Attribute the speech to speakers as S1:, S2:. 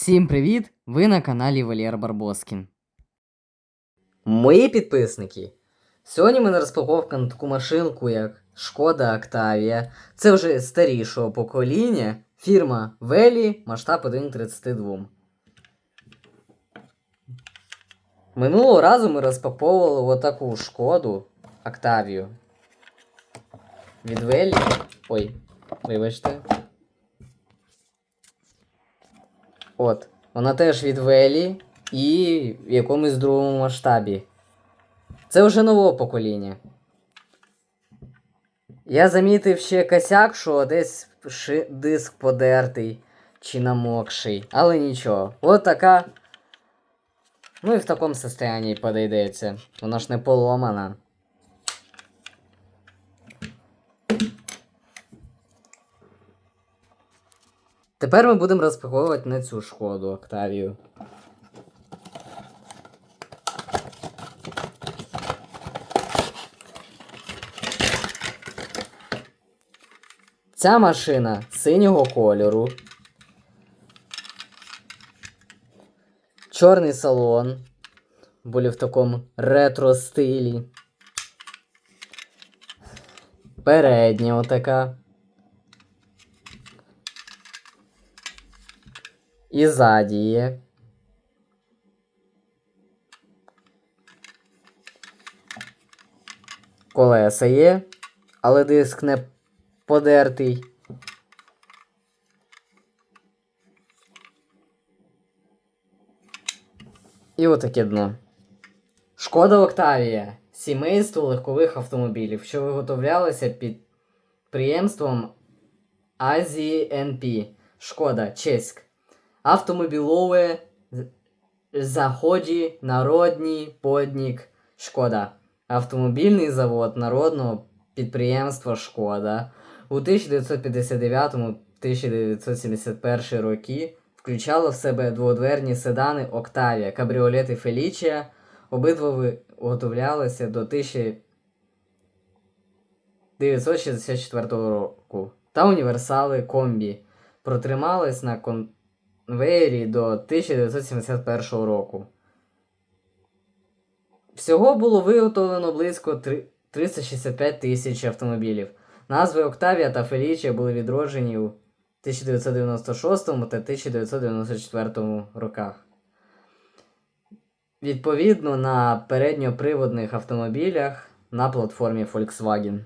S1: Всім привіт! Ви на каналі Валєр Барбоскін. Мої підписники. Сьогодні в мене розпаковка на таку машинку, як Шкода Octavia. Це вже старішого покоління. Фірма Велі, масштаб 1.32. Минулого разу ми розпаковували отаку шкоду Octavia. Від Велі. Ой, вибачте. От. Вона теж від Велі і в якомусь другому масштабі. Це вже нового покоління. Я замітив ще косяк, що десь диск подертий чи намокший. Але нічого. От така. Ну і в такому состоянні подійдеться. Вона ж не поломана. Тепер ми будемо розпаковувати не цю шкоду Октавію. Ця машина синього кольору. Чорний салон. Були в такому ретро стилі. Передня отака. І ззаді є. Колеса є, але диск не подертий. І отаке дно. Шкода Октавія. Сімейство легкових автомобілів, що виготовлялося підприємством Азії НП. Шкода, Чеськ. Автомобілове заході народній поднік Шкода. Автомобільний завод народного підприємства Шкода у 1959-1971 роки включало в себе дводверні седани Октавія, кабріолети Фелічія. Обидва виготовлялися до 1964 року. Та універсали комбі протримались на конвеєрі до 1971 року. Всього було виготовлено близько 365 тисяч автомобілів. Назви Октавія та Фелічія були відроджені у 1996 та 1994 роках. Відповідно на передньоприводних автомобілях на платформі Volkswagen.